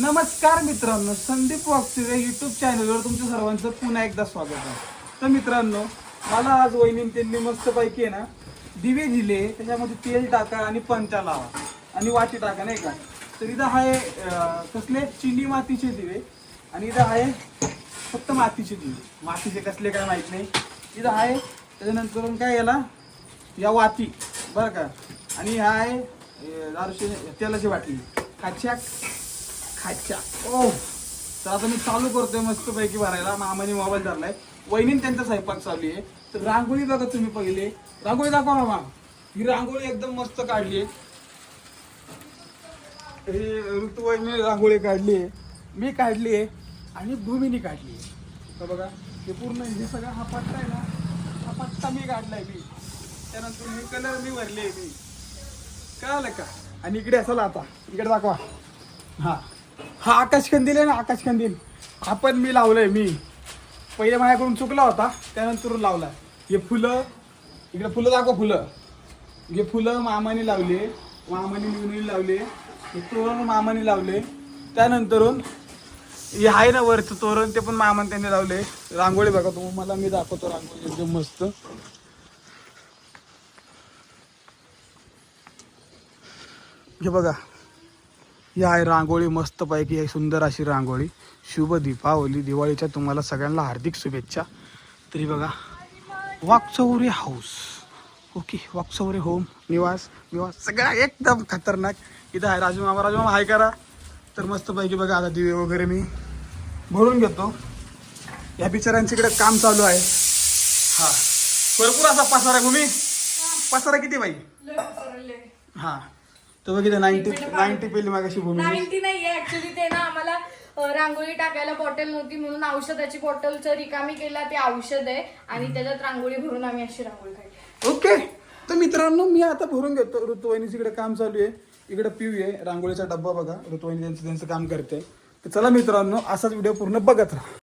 नमस्कार मित्रांनो संदीप वागचुरे युट्यूब चॅनलवर तुमच्या सर्वांचं पुन्हा एकदा स्वागत आहे. तर मित्रांनो मला आज वहिनी त्यांनी मस्तपैकी आहे ना दिवे दिले त्याच्यामध्ये तेल टाका आणि पंचा लावा. आणि वाटी टाका नाही का? तर इथं आहे कसले? चिनी मातीचे दिवे. आणि इथं आहे फक्त मातीचे दिवे. मातीचे कसले काय माहीत नाही. इथं आहे त्याच्यानंतर काय याला? या वाती. बरं का? आणि हा आहे दारूशी तेलाची बाटली खाच्या खाच्या ओ तर आता मी चालू करतोय मस्त पैकी भरायला. मामाने मोबाईल धरलाय. वहिनीन त्यांचा स्वयंपाक चालू आहे. तर रांगोळी बघा तुम्ही पहिले. रांगोळी दाखवा मामा. ही रांगोळी एकदम मस्त काढली आहे. हे ऋतुवाहिनी रांगोळी काढली आहे. मी काढली आहे आणि भूमीने काढली आहे. तर बघा हे पूर्ण हे सगळा हा पट्टा आहे ना हा पट्टा मी काढलाय मी. त्यानंतर हे कलर मी भरले मी. कळालं का? आणि इकडे असाल आता. इकडे दाखवा. हा. हा आकाश कंदील आहे ना आकाश कंदील. हा पण मी लावलंय मी. पहिले माझ्याकडून चुकला होता त्यानंतर लावला हे फुलं इकडे फुलं दाखव फुलं. हे फुलं मामाने लावले मामाने लिहून लावले हे तोरण मामाने लावले. त्यानंतरून हे आहे ना वरचं तोरण ते पण मामाने त्यांनी लावले. रांगोळी बघा मला मी दाखवतो रांगोळी एकदम मस्त. हे बघा. ही आहे रांगोळी मस्तपैकी आहे सुंदर अशी रांगोळी. शुभ दीपावली. दिवाळीच्या तुम्हाला सगळ्यांना हार्दिक शुभेच्छा. तरी बघा Wakchaure house. Okay Wakchaure home. निवास निवास. सगळा एकदम खतरनाक. इथं आहे राजू मामा राजू मामा हाय करा. तर मस्तपैकी बघा आता दिवे वगैरे मी भरून घेतो. या बिचाऱ्यांच्या इकडे काम चालू आहे. हा. भरपूर असा पसारा भूमी पसारा किती बाई? हा. तर बघितलं नाईन्टी नाईन्टी पेली मागाशी भूमी नाईन्टी नाहीये ऍक्च्युली ते ना आम्हाला अ, रांगोळी टाकायला बॉटल नव्हती म्हणून औषधाची बॉटलचं रिकामी केला ते औषध आहे आणि त्याच्यात रांगोळी भरून आम्ही अशी रांगोळी काढली. ओके. तर मित्रांनो मी आता भरून घेतो. ऋतुवाहिनीच इकडे काम चालू आहे. इकडे पिऊ आहे. रांगोळीचा डब्बा बघा. ऋतुवाहिनी त्यांचं त्यांचं काम करते. तर चला मित्रांनो असाच व्हिडिओ पूर्ण बघत राहा.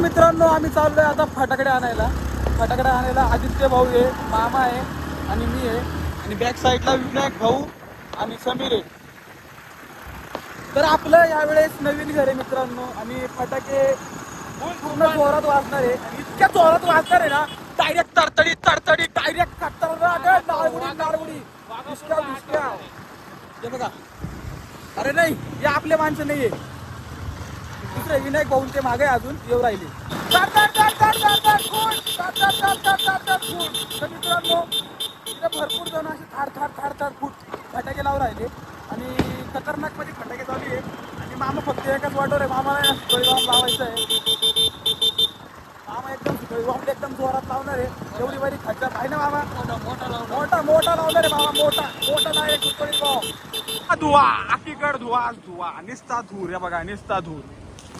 मित्रांनो आम्ही चाललोय आता फटाकडे आणायला. फटाकडे आणायला आदित्य भाऊ आहे मामा आहे आणि मी आहे. आणि बॅक साईडला विनायक भाऊ आणि समीर आहे. तर आपलं यावेळेस नवीन घर आहे मित्रांनो. आणि फटाके पूर्ण जोरात वाजणार आहे. आणि इतक्या जोरात वाजणार आहे ना डायरेक्ट तडतडी तडतडी डायरेक्ट खतरनाक नाळगुडी नाळगुडी दुसऱ्या दुसऱ्या हे बघा. अरे नाही हे आपले माणसं नाहीये. दुसरे विनायक भाऊंचे मागे अजून येऊ राहिले तर मित्रांनो इथे भरपूर जण असे थाड थाड थाड थाड फूट फटाके लावून राहिले आणि खतरनाकमध्ये फटाके चालू आहे आणि मामा फक्त एकाच वाटवर आहे मामाला सुतळी बॉम्ब लावायचं आहे मामा एकदम सुतळी बॉम्ब एकदम जोरात लावणार आहे एवढी बारी खर्चात आहे ना मामा मोठा मोठा लावणार आहे मामा मोठा मोठा सुतळी बॉम्ब धुवा आकीकड धुवा धुवा निस्ता धूर या बघा निस्ता धूर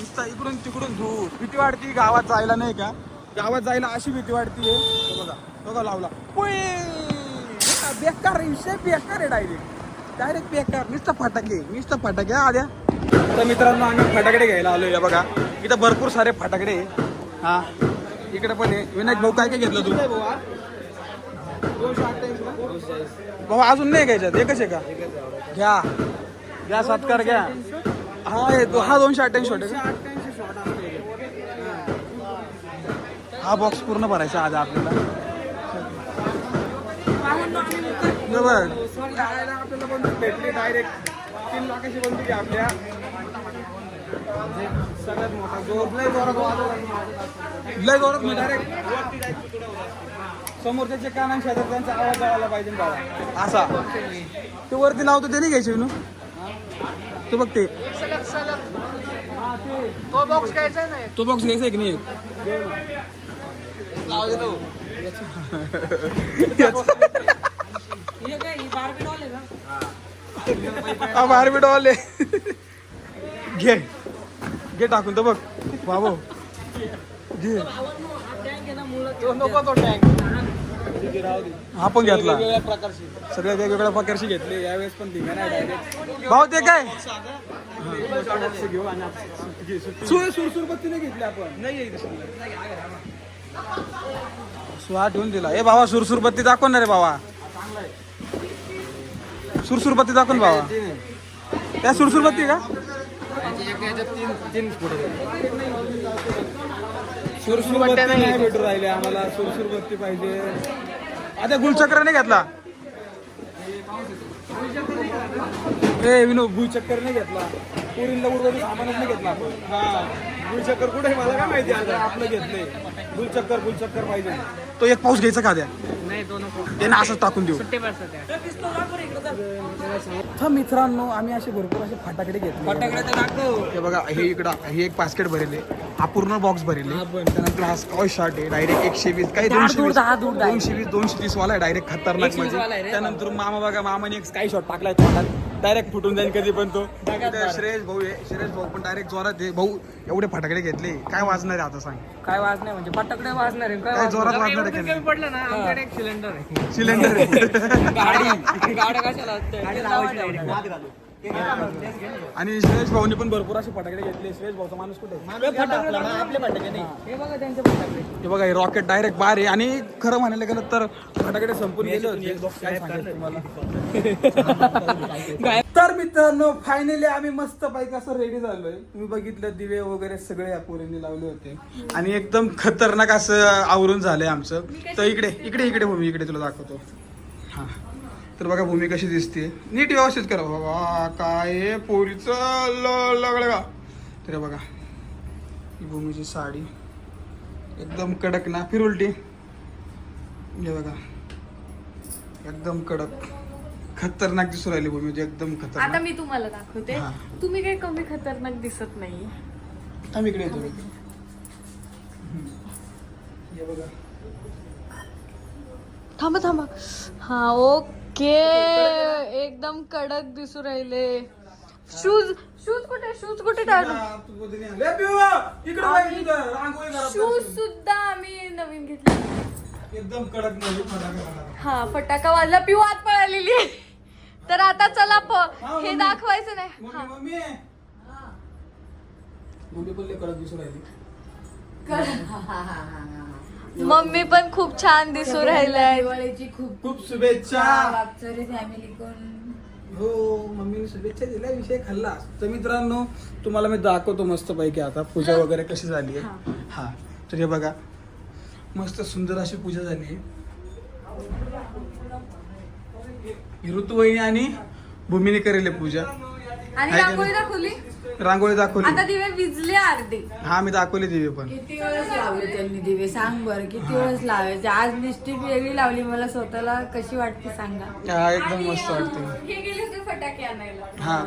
नुसता इकडून तिकडून धूर भीती वाटती गावात जायला नाही का? गावात जायला अशी भीती वाटते बघा बघा लावला. बेकार विषय बेकार आहे डायरेक्ट डायरेक्ट बेकार. नुसतं फटाके नुसतं फटाके आद्या. तर मित्रांनो आम्ही फटाकडे घ्यायला आलोय या बघा. इथं भरपूर सारे फटाकडे. हा इकडे पण आहे. विनायक भाऊ काय काय घेतलं तू? भाऊ अजून नाही घ्यायच्यात एकच आहे का? घ्या. घ्या सत्कार घ्या. हा हे हा दोनशे अठ्ठ्याऐंशी हा. बॉक्स पूर्ण भरायचा आज आपल्याला. बघ. आपल्याला बंदूक भेटली डायरेक्ट तीन लाखाची बंदूक आहे आपल्या. सगळ्यात मोठा जोर. लय जोरात वाजवला. लय जोरात मी डायरेक्ट आणि शेतात त्यांचा आवाज आला पाहिजे बाबा असा. ते वरती लावतो ते नाही घ्यायचे विनू. तू बघ ते. तो बॉक्स घ्यायचा नाही. तो बॉक्स घ्यायचा आहे की नाही? हा बाहेर बी डॉल आहे. घे. घे टाकून तो बघ. बाबो घे. तो नको तो टँक हा पण घेतला. वेगवेगळ्या प्रकारची. सगळ्या वेगवेगळ्या प्रकारची घेतले. यावेळेस पण धिंगा नाही डायरेक्ट भाऊ ते काय? घेऊ आणि. सुर घेतली आपण. नाही सुहा ठेवून दिला. ए बाबा सुरसुरबत्ती दाखव ना रे बाबा सुरसुरबत्ती दाखव ना बाबा. त्या सुरसुरबत्ती का? तीन तीन फुट. सुरसुरबत्ती नाही भेटू राहिले आम्हाला सुरसुरबत्ती पाहिजे. आता गुलचक्र नाही घेतला? ए विनो गुलचक्कर नाही घेतला. पुरीला उर्वरित सामानच नाही घेतला हा गुलचक्कर कुठे मला काय माहिती आता आपलं घेतलंय. गुलचक्कर गुलचक्कर पाहिजे. तो एक पाऊस घ्यायचा का द्या तो ना असंच टाकून देऊ. सुट्टे बसतात तर मित्रांनो आम्ही असे भरपूर असे फटाकडे घेतले. फटाकडे हे बघा हे इकडं हे एक बास्केट भरेले हा पूर्ण बॉक्स भरेले. त्यानंतर हा स्कॉय शॉट आहे. डायरेक्ट एकशे वीस काही दोनशे वीस. दोनशे वीस दोनशे तीस वाला आहे डायरेक्ट खतरनाक म्हणजे. त्यानंतर मामा बघा मामाने एक स्काय शॉट टाकलाय तोंडात. डायरेक्ट फुटून जाईल कधी पण तो. श्रेयस भाऊ आहे श्रेयस भाऊ पण डायरेक्ट जोरात आहे भाऊ एवढे फटाकडे घेतले. काय वाजणार आहे आता सांग. काय वाजणार म्हणजे? फटाकडे वाजणार आहे. काय जोरात वाजणार आहे का कमी पडलं ना आमच्याकडे एक सिलेंडर आहे. सिलेंडर आहे. गाडी गाड्या कशाला असते? आणि श्रेयस भाऊनी पण भरपूर असे फटाकडे घेतले. श्रेयस भाऊचा माणूस कुठे? आहे? आपले फटाके नाही. हे. बघा त्यांचे फटाके. हे बघा हे रॉकेट डायरेक्ट बाहेर आहे. आणि खरं म्हणायला गेलं तर फटाकडे संपून गेले होते. काय सांगायचं तुम्हाला? तर मित्रांनो फायनली आम्ही मस्त पैकी असं रेडी झालोय. तुम्ही बघितलं दिवे वगैरे सगळे या पोरींनी लावले होते. आणि एकदम खतरनाक असं आवरून झालंय आमचं. तर इकडे इकडे इकडे भूमी इकडे तुला दाखवतो. तर बघा भूमी कशी दिसते. नीट व्यवस्थित करा बाबा. काय पोरीचं लगड का? तर बघा. ही भूमीची साडी. एकदम कडक ना. फिर उलटी. हे बघा. एकदम कडक. खतरनाक दिसू राहिली भूमी. म्हणजे एकदम आता खतरनाक मी तुम्हाला दाखवते. हा. तुम्ही काही कमी खतरनाक दिसत नाही. आम्ही इकडे येतो. हम्म. हे बघा. थांबा थांबा. हा ओके. एकदम कडक दिसू राहिले. शूज शूज कुठे शूज कुठे टाकू? शूज सुद्धा आम्ही नवीन घेतले एकदम कडक नाही फटाके फटाके. हा फटाका वाजला पिऊ आत पळालेली. तर आता चला प- हे. दाखवायचं नाही. कडक दिसू राहिली. मम्मी पण खूप छान दिसू राहिलाय दिवाळीची खूप खूप शुभेच्छा. वागचोरी फॅमिली कोण हो मम्मीने शुभेच्छा दिल्या विषय खाल्ला. तर मित्रांनो तुम्हाला मी दाखवतो मस्त पैकी आता पूजा वगैरे कशी झाली आहे. हा. तर हे बघा मस्त सुंदर अशी पूजा झाली आहे. ही ऋतुवाहिनी आणि भूमीने करेल पूजा. आणि आहे का रांगोळी नाही? दाखवली? रांगोळी आता दाखवली दिवे विजले अर्धे. हा मी दाखवली दिवे पण. किती वेळेस लावले त्यांनी दिवे? सांग बरं किती वेळेस लावायचे? आज लिस्टिक वेगळी लावली. मला स्वतःला कशी वाटते सांगा. हा एकदम मस्त वाटते. हे गेले होते फटाके आणायला. हा.